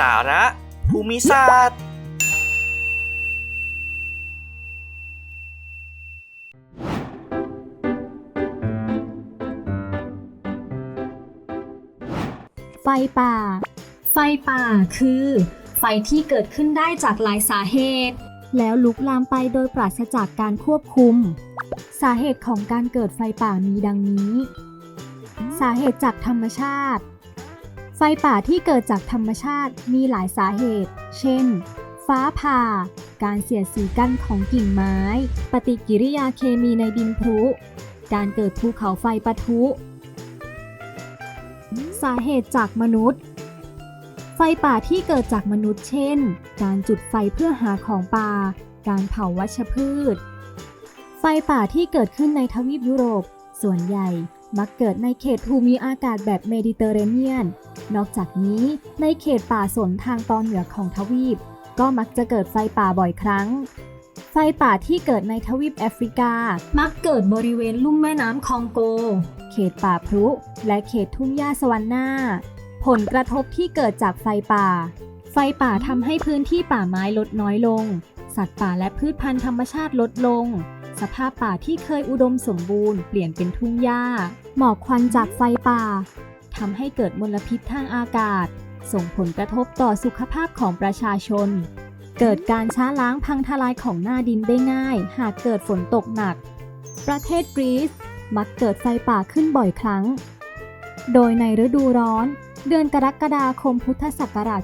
สาระ ภูมิศาสตร์ ไฟป่า ไฟป่าคือ ไฟที่เกิดขึ้นได้จากหลายสาเหตุ แล้วลุกลามไปโดยปราศจากการควบคุม สาเหตุของการเกิดไฟป่ามีดังนี้ สาเหตุจากธรรมชาติ ไฟป่าที่เกิดจากธรรมชาติมีหลายสาเหตุ เช่น ฟ้าผ่า การเสียดสีกันของกิ่งไม้ ปฏิกิริยาเคมีในดินพรุการเกิดภูเขาไฟปะทุ สาเหตุจากมนุษย์ ไฟป่าที่เกิดจากมนุษย์เช่น การจุดไฟเพื่อหาของป่า การเผาวัชพืช ไฟป่าที่เกิดขึ้นในทวีปยุโรป ส่วนใหญ่ มักเกิดในเขตภูมิอากาศแบบเมดิเตอร์เรเนียน นอกจากนี้ในเขตป่าสนทางตอนเหนือของทวีป ก็มักจะเกิดไฟป่าบ่อยครั้ง ไฟป่าที่เกิดในทวีปแอฟริกา มักเกิดบริเวณลุ่มแม่น้ำคองโก เขตป่าพรุและเขตทุ่งหญ้าสวรรค์หน้าผลกระทบที่เกิดจากไฟป่า ไฟป่าทำให้พื้นที่ป่าไม้ลดน้อยลง สัตว์ป่าและพืชพันธุ์ธรรมชาติลดลง สภาพป่าที่เคยอุดมสมบูรณ์เปลี่ยนเป็นทุ่งหญ้า หมอกควันจากไฟป่าทำให้เกิดมลพิษทางอากาศ ส่งผลกระทบต่อสุขภาพของประชาชน เกิดการช้าล้างพังทลายของหน้าดินได้ง่าย หากเกิดฝนตกหนัก ประเทศกรีซมักเกิดไฟป่าขึ้นบ่อยครั้ง โดยในฤดูร้อน เดือนกรกฎาคมพุทธศักราช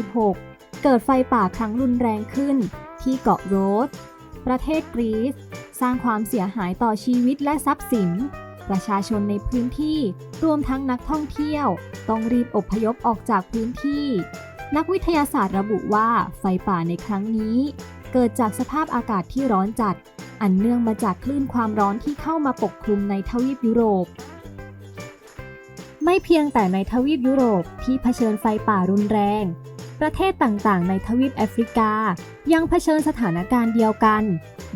2566 เกิดไฟป่าครั้งรุนแรงขึ้นที่เกาะโรส ประเทศกรีซ สร้างความเสียหายต่อชีวิตและทรัพย์สิน ประชาชนในพื้นที่รวมทั้งนักท่องเที่ยว ต้องรีบอพยพออกจากพื้นที่ นักวิทยาศาสตร์ระบุว่าไฟป่าในครั้งนี้ เกิดจากสภาพอากาศที่ร้อนจัด อันเนื่องมาจากคลื่นความร้อนที่เข้ามาปกคลุมในทวีปยุโรปไม่เพียงแต่ในทวีปยุโรปที่เผชิญไฟป่ารุนแรง ประเทศต่างๆ ในทวีปแอฟริกา ยังเผชิญสถานการณ์เดียวกัน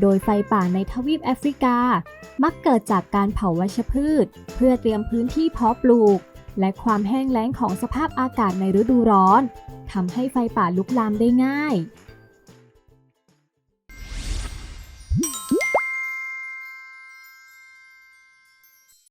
โดยไฟป่าในทวีปแอฟริกา มักเกิดจากการเผาวัชพืช เพื่อเตรียมพื้นที่เพาะปลูก และความแห้งแล้งของสภาพอากาศในฤดูร้อนทำให้ไฟป่าลุกลามได้ง่าย